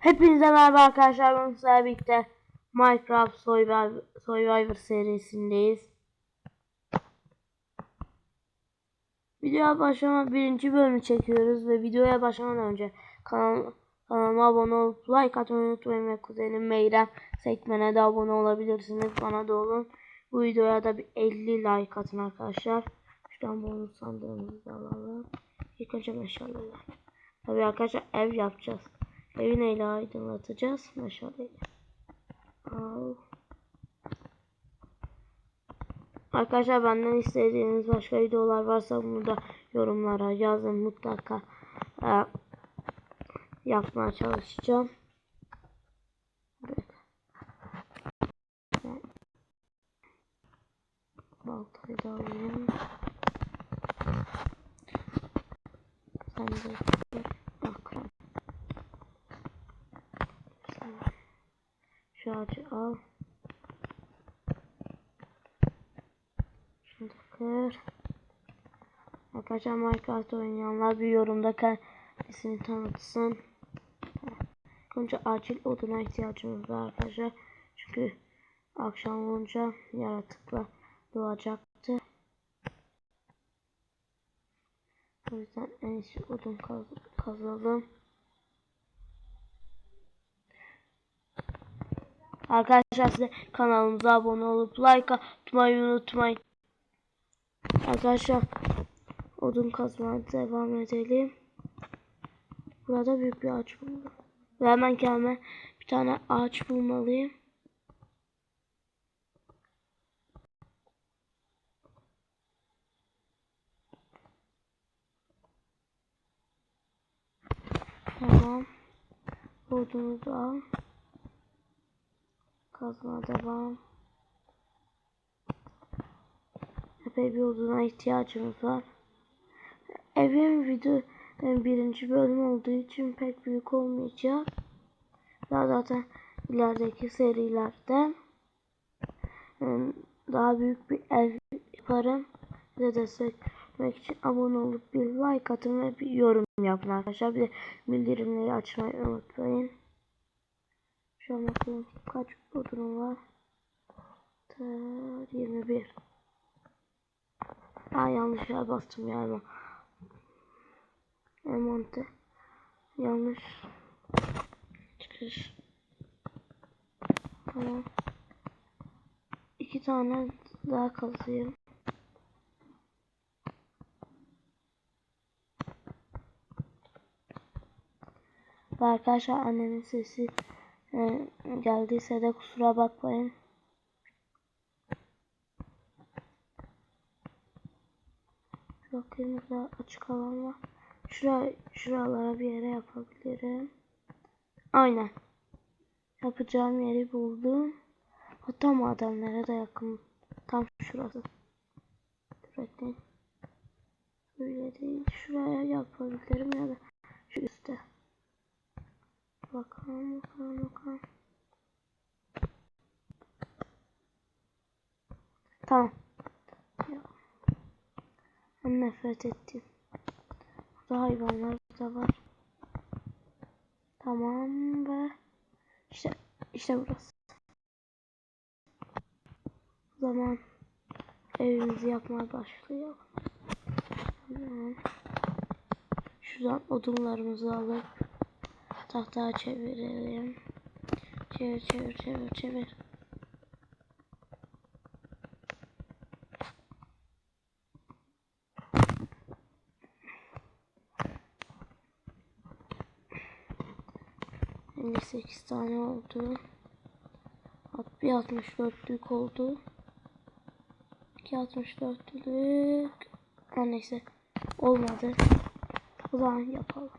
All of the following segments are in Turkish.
Hepinize merhaba arkadaşlar. Ben sizlerle birlikte Minecraft Survivor, Survivor serisindeyiz. Videoya başlama birinci bölümü çekiyoruz ve videoya başlamadan önce kanal, kanalıma abone olup like atmayı unutmayın ve kuzenim Meyrem Sekmen'e de abone olabilirsiniz. Bana da olun. Bu videoya da bir 50 like atın arkadaşlar. Şuradan bonus sandığımızı alalım. İlk önce meşaleler. Tabii arkadaşlar ev yapacağız. Evi neyle aydınlatacağız? Meşaleyle. Al. Arkadaşlar benden istediğiniz başka videolar varsa bunu da yorumlara yazın mutlaka e, yapmaya çalışacağım. Baltayı da alayım. Sen de bak. Şu ağacı al. Şunu da kır. Arkadaşlar Minecraft oynayanlar bir yorumda kendisini tanıtsın. Önce acil oduna ihtiyacımız var arkadaşlar. Çünkü akşam olunca yaratıklar doğacaktı. O yüzden en iyisi odun kaz kazalım. Arkadaşlar size kanalımıza abone olup like atmayı unutmayın. Arkadaşlar odun kazmaya devam edelim. Burada büyük bir ağaç buldum. Ve hemen kendime bir tane ağaç bulmalıyım. Tamam. Odunu da al. Kazma devam. Epey bir oduna ihtiyacımız var. Evin video yani birinci bölüm olduğu için pek büyük olmayacak. Daha zaten ilerideki serilerde ıı, daha büyük bir ev yaparım. Size desteklemek için abone olup bir like atın ve bir yorum yapın arkadaşlar. Bir de bildirimleri açmayı unutmayın. Şu an bakalım kaç odunum var. Ter 21. Aa yanlış yer bastım yani. Emonte. Yanlış. Çıkış. Tamam. İki tane daha kazıyım. Ve arkadaşlar annemin sesi e, geldiyse de kusura bakmayın. Bakayım burada açık alan var. Şura, şuralara bir yere yapabilirim. Aynen. Yapacağım yeri buldum. Hatta madenlere de yakın. Tam şurası. Bekleyin. Böyle değil. Şuraya yapabilirim ya da şu üstte. Bakalım bakalım bakalım. Tamam. Ya. Nefret ettim. Burada hayvanlar da var. Tamam ve işte işte burası. O zaman evimizi yapmaya başlayalım. Tamam. Şuradan odunlarımızı alıp tahta çevirelim. Çevir çevir çevir çevir. Elli sekiz tane oldu. Bir altmış dörtlük oldu. İki altmış dörtlük. Her neyse. Olmadı. O zaman yapalım.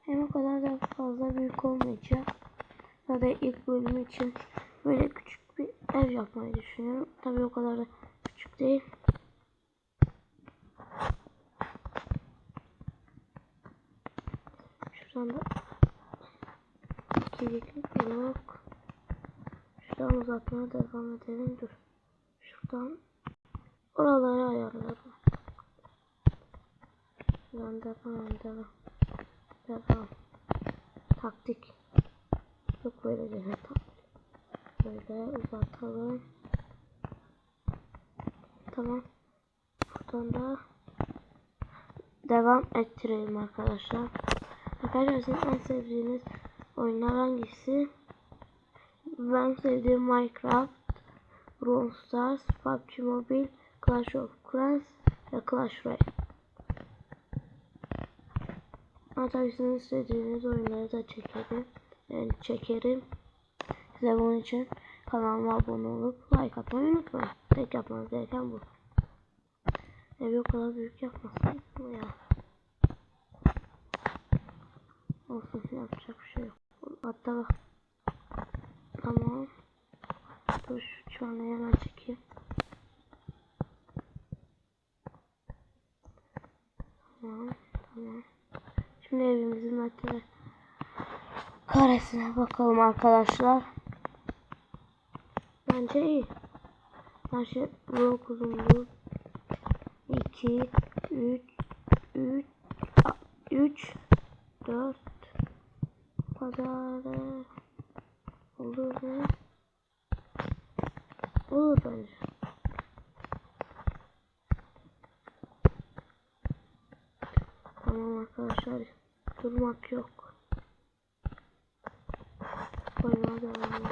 Hem o kadar da fazla büyük olmayacak. Zaten ilk bölüm için böyle küçük bir ev yapmayı düşünüyorum. Tabii o kadar da küçük değil. Şuradan da ikilik blok. Şuradan uzatmaya devam edelim. Dur. Şuradan oraları ayarladım. Şuradan devam devam. Devam. Taktik. Yok böyle değil. Tamam. Böyle uzatalım. Tamam. Buradan da devam ettirelim arkadaşlar. Arkadaşlar sizin en sevdiğiniz oyunlar hangisi? Ben sevdiğim Minecraft, Brawl Stars, PUBG Mobile, Clash of Clans ve Clash Royale. Tabii sizin istediğiniz oyunları da çekerim. Yani çekerim. Size bunun için kanalıma abone olup like atmayı unutmayın. Tek yapmanız gereken bu. Evi o kadar büyük yapmasın ya? Olsun yapacak bir şey yok. Hatta bak. Tamam. Dur şu çuvalı hemen çekeyim. Tamam. Tamam. Şimdi evimizin metre karesine bakalım arkadaşlar. Bence iyi. Her şey blok uzunluğu 2 3 3 3 4 kadar olur mu? Olur bence. Tamam arkadaşlar. Durmak yok. Oynamaya devam edelim.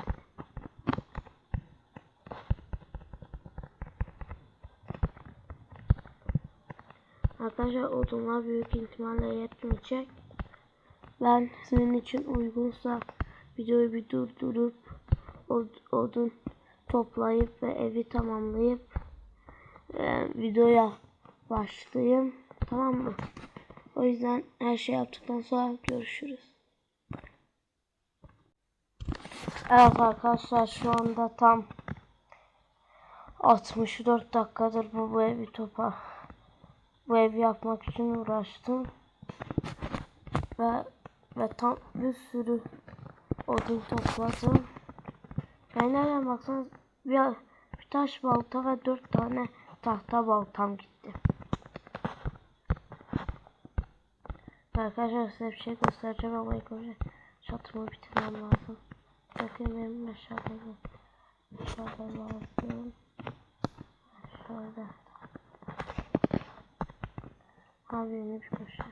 Arkadaşlar odunlar büyük ihtimalle yetmeyecek. Ben sizin için uygunsa videoyu bir durdurup od- odun toplayıp ve evi tamamlayıp e, videoya başlayayım. Tamam mı? O yüzden her şey yaptıktan sonra görüşürüz. Evet arkadaşlar şu anda tam 64 dakikadır bu, bu evi topa bu evi yapmak için uğraştım. Ve ve tam bir sürü odun topladım. Yani nereden baksanız bir, bir taş balta ve dört tane tahta baltam gitti. Arkadaşlar size bir şey göstereceğim ama ilk önce çatımı bitirmem lazım. Bakın benim aşağıda aşağıda lazım. Şöyle. Abi yeni bir köşe.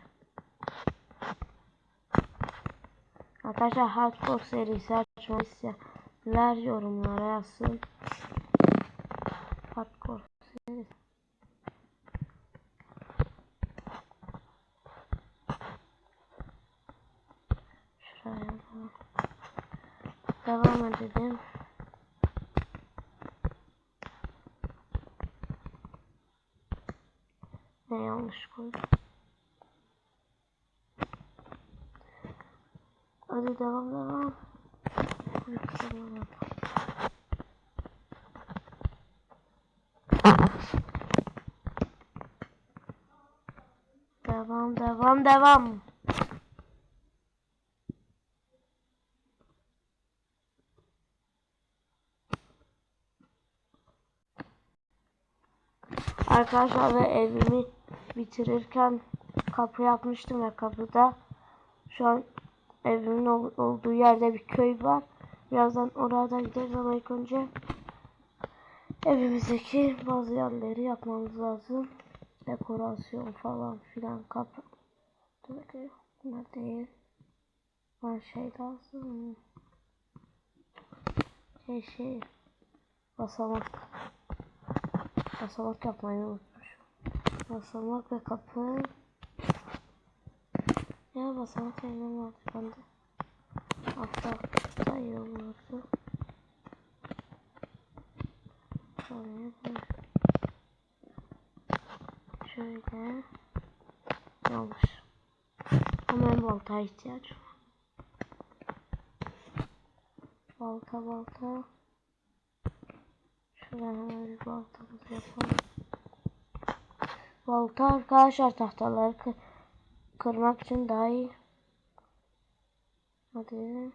Arkadaşlar Hardcore serisi isteyenler yorumlara yazsın. Hardcore serisi. Şuraya da. Devam edelim. Ne yanlış koydum. Hadi devam devam. Devam. Devam devam. Arkadaşlar ve evimi bitirirken kapı yapmıştım ve kapıda şu an evimin ol- olduğu yerde bir köy var. Birazdan oraya da gideriz ama ilk önce evimizdeki bazı yerleri yapmamız lazım. Dekorasyon falan filan kapı. Dur bakayım. Bunlar değil. Bana şey lazım. Şey şey. Basamak. Basamak yapmayı unutmuşum. Basamak ve kapı. Ya basamak yerine vardı bende. Altta da iyi olurdu. Şöyle. Şöyle. Yanlış. Hemen baltaya ihtiyaç var. Balta balta. Şuradan hemen bir baltamızı yapalım. Balta arkadaşlar tahtaları Kırmak için daha iyi. Hadi.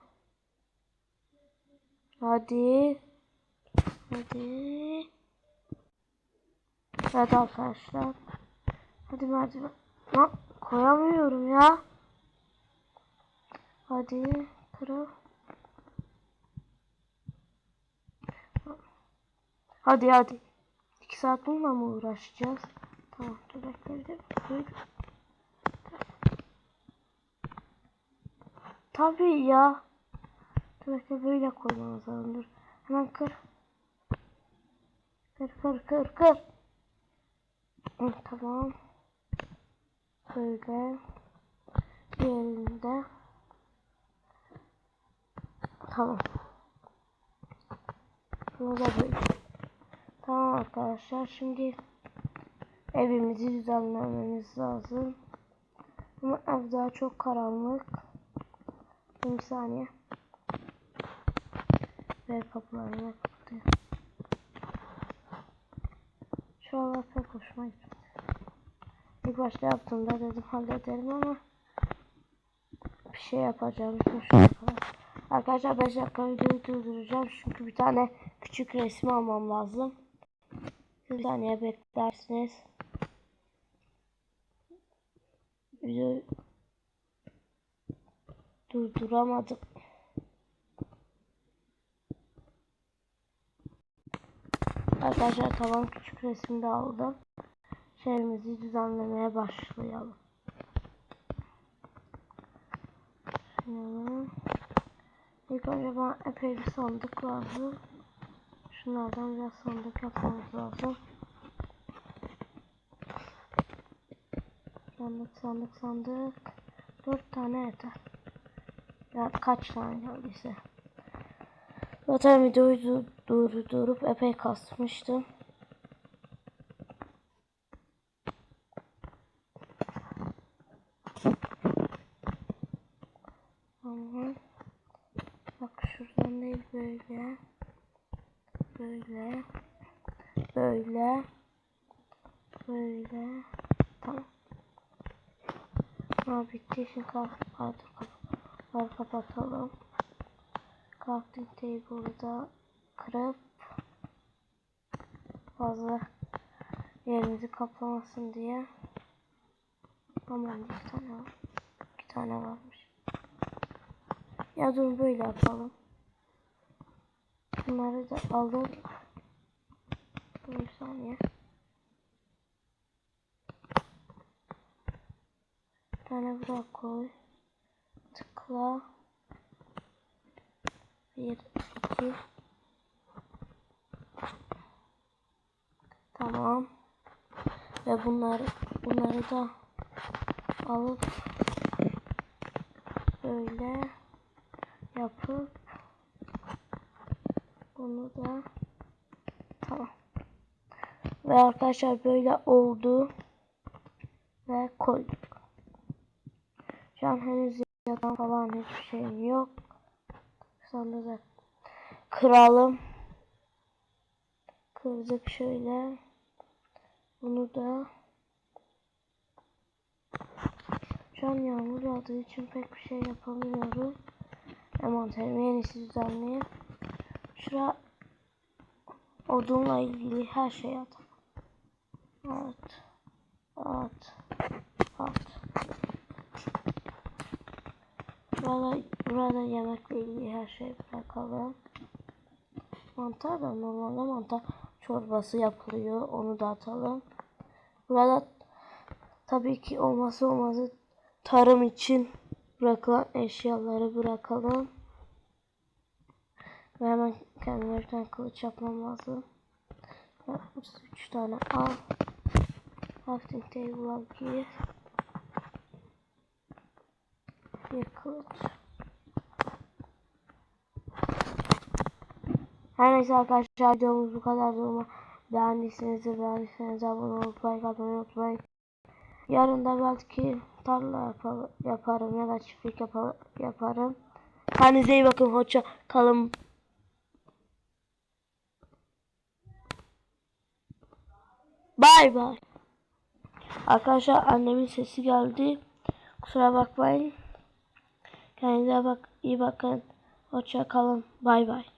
Hadi. Hadi. Evet arkadaşlar. Hadi merdiven. Ya koyamıyorum ya. Hadi kırıl. Hadi hadi. 2 saat bununla mı uğraşacağız? Tamam dur bekle bir Tabii ya. Bekle böyle koymamız lazım. Hemen kır. Kır kır kır kır. Tamam. Böyle. Diğerinde. Tamam. Bunu da böyle. Tamam arkadaşlar şimdi evimizi düzenlememiz lazım. Ama ev daha çok karanlık. Bir saniye. Ve kapılarını kapatıyor. Şu an pek hoşuma gitti. İlk başta yaptığımda dedim hallederim ama bir şey yapacağım. Kadar. Arkadaşlar 5 dakika videoyu durduracağım çünkü bir tane küçük resim almam lazım. Bir saniye beklersiniz. Videoyu durduramadım. Arkadaşlar tamam küçük resim de aldım. Şehrimizi düzenlemeye başlayalım. Şimdi ilk önce bana epey bir sandık lazım. Şunlardan biraz sandık yapmamız lazım. Sandık sandık sandık. Dört tane yeter. Ya kaç tane geldiyse. Zaten videoyu du- durdurup epey kasmıştım. Ama bak şuradan değil böyle. Böyle. Böyle. Böyle. Tamam. Ha bitti şimdi kalk. Artık kapıları kapatalım. Crafting table'ı da kırıp fazla yerimizi kaplamasın diye. Aman iki tane var. İki tane varmış. Ya dur böyle yapalım. Bunları da Dur bir saniye. Bir tane buraya koy. Tıkla. Bir, iki. Tamam. Ve bunları bunları da alıp böyle yapıp bunu da tamam. Ve arkadaşlar böyle oldu ve koyduk. Şu an henüz yatan falan hiçbir şeyim yok. Da kıralım. Kırdık şöyle. Bunu da şu an yağmur yağdığı için pek bir şey yapamıyorum. Envanterimi yenisi düzenleyeyim. Şura odunla ilgili her şey at. At. At. At. Burada, burada yemekle ilgili her şeyi bırakalım. Mantar da normalde mantar çorbası yapılıyor. Onu da atalım. Burada tabii ki olması olmazı tarım için bırakılan eşyaları bırakalım. Ve hemen tane kılıç yapmam lazım. Ve 3 tane al. Crafting table'a gir. Bir kılıç. Her neyse arkadaşlar videomuz bu kadar durma. Beğendiyseniz beğendiyseniz abone olup like atmayı unutmayın. Yarın da belki tarla yapar, yaparım ya da çiftlik yapar, yaparım. Kendinize iyi bakın. Hoşça kalın. Bay bay. Arkadaşlar annemin sesi geldi. Kusura bakmayın. Kendinize bak iyi bakın. Hoşça kalın. Bay bay.